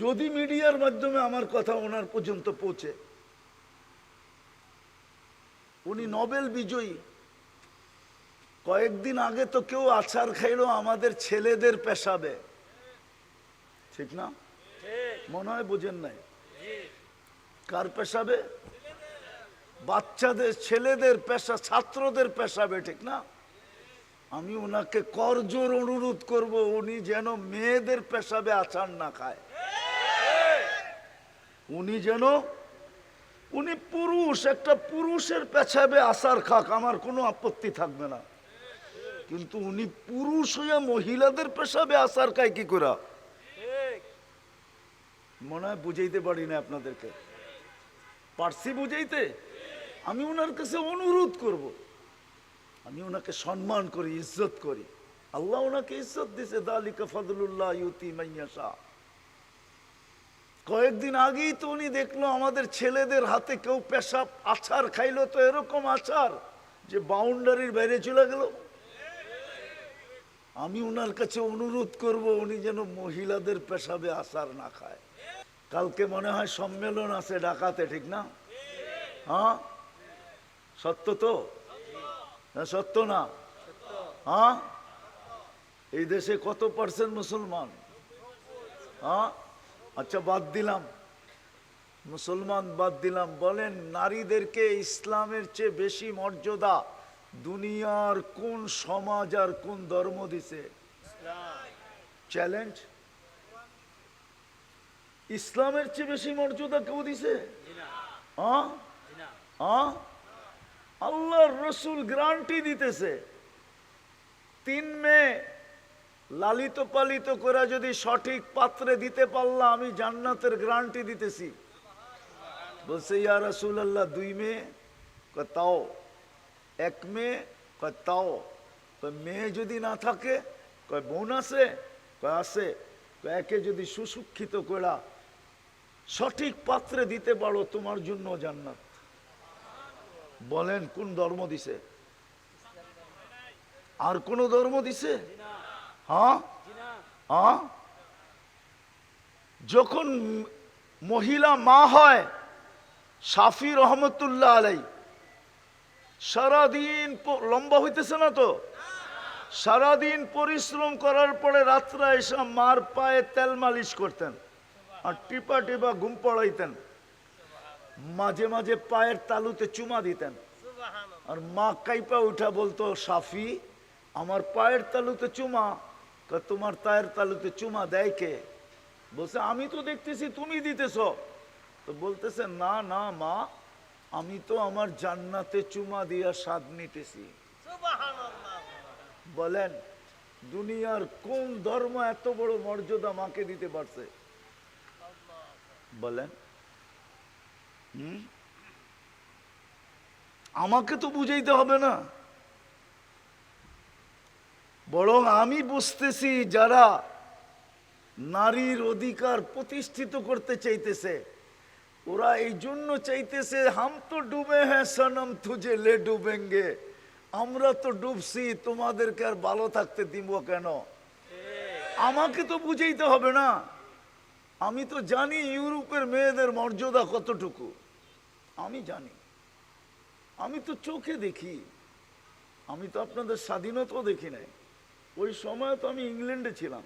যদি মিডিয়ার মাধ্যমে আমার কথা ওনার পর্যন্ত পৌঁছে, উনি নোবেল বিজয়ী। কয়েকদিন আগে তো কেউ আচার খাইলো আমাদের ছেলেদের পেশাবে। ঠিক না? মনে হয় বোঝেন নাই। কার পেশাবে? বাচ্চাদের, ছেলেদের পেশা, ছাত্রদের পেশাবে, ঠিক না? আমি ওনাকে করজোর অনুরোধ করব, উনি যেন মেয়েদের পেশাবে আচার না খায়। উনি যেন, উনি পুরুষ, একটা পুরুষের পেছাবে আসার খাক, আমার কোনো আপত্তি থাকবে না। কিন্তু উনি পুরুষ হইয়া মহিলাদের পেশাবে আসার খায় কি করা মনে হয় বুঝাইতে পারি না আপনাদেরকে। পারছি বুঝাইতে? আমি ওনার কাছে অনুরোধ করব। আমি ওনাকে সম্মান করি, ইজ্জত করি। আল্লাহ ওনাকে ইজ্জত দিছে, দালিকা ফজলুল্লাহ ইউতি মাইয়াশা। কয়েকদিন আগেই তো উনি দেখল আমাদের ছেলেদের হাতে কেউ পেশাব আচার খাইলো তো এরকম আচার যে বাউন্ডারির বাইরে চলে গেল। আমি ওনার কাছে অনুরোধ করব উনি যেন মহিলাদের পেশাবে আচার না খায়। কালকে মনে হয় সম্মেলন আছে ডাকাতে ঠিক না? হ্যাঁ? সত্য তো? না, সত্য না? হ্যাঁ? এই দেশে কত পার্সেন্ট মুসলমান? হ্যাঁ? আচ্ছা বাদ দিলাম। মুসলমান বাদ দিলাম। বলেন, নারীদেরকে ইসলামের চেয়ে বেশি মর্যাদা দুনিয়ার কোন সমাজ আর কোন ধর্ম দিছে? চ্যালেঞ্জ ইসলামের চেয়ে বেশি মর্যাদা কেউ দিছে? আল্লাহর রসুল গ্রান্টি দিতেছে। তিন মেয়ে লালিত পালিত করে যদি সঠিক পাত্রে দিতে পারলাম আমি জান্নাতের গ্রান্টি দিতেছি। বলছে, ইয়া রসুল আল্লাহ দুই মেয়ে? তাও। এক মেয়ে? কয়, তাও। মেয়ে যদি না থাকে? কয়, বোন আছে? কয়, আছে। একে যদি সুশিক্ষিত করা সঠিক পাত্রে দিতে পারো, তোমার জন্য জান্নাত। বলেন, কোন ধর্ম দিছে? আর কোন ধর্ম দিছে? যখন মহিলা মা হয় সাফি রহমতুল্লাহ আলাই, সারাদিন লম্বা হইতেছে না তো? সারাদিন পরিশ্রম করার পরে রাত্রে এসে মার পায়ে তেল মালিশ করতেন আর টিপা টিপা ঘুম পড়াইতেন। মাঝে মাঝে পায়ের তালুতে চুমা দিতেন। আর মা কাইপা উঠা বলতো সাফি আমার পায়ের তালুতে চুমা তোমার তায়ের তালুতে চুমা দেয় কে? বলছে আমি তো দেখতেছি তুমি দিতেছ। তো বলতেছে না না মা আমি তো আমার জান্নাতে চুমা দিয়া স্বাদ নিতেছি। বলেন দুনিয়ার কোন ধর্ম এত বড় মর্যাদা মাকে দিতে পারছে? বলেন হুম? আমাকে তো বুঝাইতে হবে না। বরং আমি বুঝতেছি যারা নারীর অধিকার প্রতিষ্ঠিত করতে চাইতেছে, ওরা এই জন্য চাইতেছে, হাম তো ডুবে হ্যাঁ সনম তুঝে লে ডুবেঙ্গে, আমরা তো ডুবছি, তোমাদেরকে আর ভালো থাকতে দিব কেন? আমাকে তো বুঝাইতে হবে না। আমি তো জানি ইউরোপের মেয়েদের মর্যাদা কতটুকু। আমি জানি। আমি তো চোখে দেখি। আমি তো আপনাদের স্বাধীনতাও দেখি নাই। ওই সময় তো আমি ইংল্যান্ডে ছিলাম।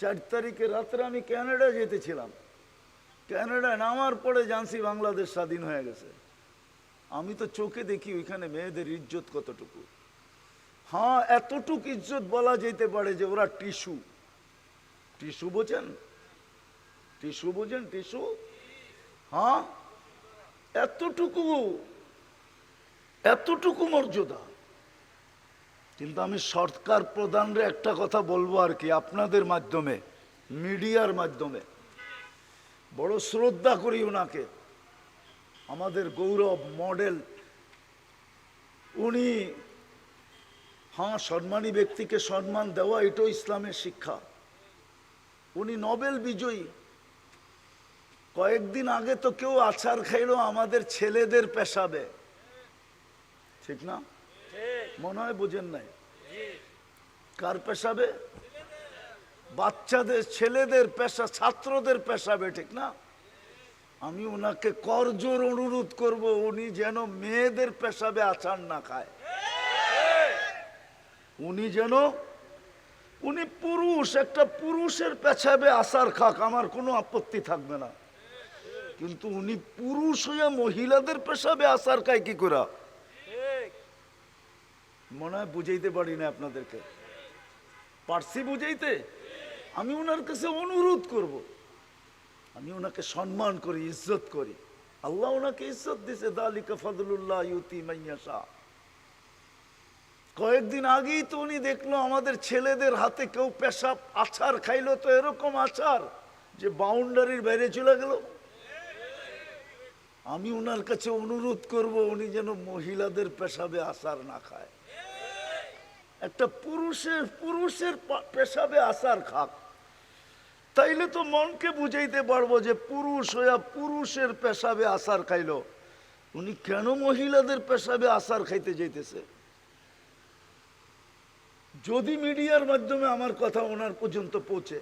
চার তারিখে রাত্রে আমি ক্যানাডা যেতেছিলাম ক্যানাডায় নামার পরে জানছি বাংলাদেশ স্বাধীন হয়ে গেছে। আমি তো চোখে দেখি ওইখানে মেয়েদের ইজ্জত কতটুকু। হ্যাঁ এতটুক ইজ্জত বলা যেতে পারে যে ওরা টিস্যু টিস্যু বোঝেন? টিস্যু বোঝেন? টিস্যু হ্যাঁ? এতটুকু এতটুকু মর্যাদা। কিন্তু আমি সরকার প্রধানরে একটা কথা বলব আর কি আপনাদের মাধ্যমে, মিডিয়ার মাধ্যমে। বড় শ্রদ্ধা করি ওনাকে আমাদের গৌরব মডেল। উনি হ্যাঁ সম্মানী ব্যক্তিকে সম্মান দেওয়া এটাও ইসলামের শিক্ষা। উনি নোবেল বিজয়ী। কয়েকদিন আগে তো কেউ আচার খাইলো আমাদের ছেলেদের পেশাবে। ঠিক না? মনে হয় বোঝেন নাই। কার পেশাবে? বাচ্চাদের, ছেলেদের পেশা, ছাত্রদের পেশাবে, ঠিক না? আমি ওনাকে করজোর অনুরোধ করব, উনি যেন মেয়েদের পেশাবে আচার না খায়। উনি যেন, উনি পুরুষ, একটা পুরুষের পেছাবে আসার খাক, আমার কোনো আপত্তি থাকবে না। কিন্তু উনি পুরুষ হইয়া মহিলাদের পেশাবে আসার খায় কি করা মনে হয় বুঝাইতে পারি না আপনাদেরকে। পারছি বুঝাইতে? আমি ওনার কাছে অনুরোধ করব। আমি ওনাকে সম্মান করি, ইজ্জত করি। আল্লাহ ওনাকে ইজ্জত দিছে, দালিকা ফজলুল্লাহ ইউতি মাইয়াশা। কয়েকদিন আগেই তো উনি দেখল আমাদের ছেলেদের হাতে কেউ পেশাব আচার খাইলো তো এরকম আচার যে বাউন্ডারির বাইরে চলে গেল। আমি ওনার কাছে অনুরোধ করব উনি যেন মহিলাদের পেশাবে আচার না খায়। একটা পুরুষের পুরুষের পেশাবে আসার খাক তাইলে তো মনকে বুঝাইতে পারব যে পুরুষ হইয়া পুরুষের পেশাবে আসার খাইল। উনি কেন মহিলাদের পেশাবে আসার খাইতে যাইতেছে? যদি মিডিয়ার মাধ্যমে আমার কথা ওনার পর্যন্ত পৌঁছে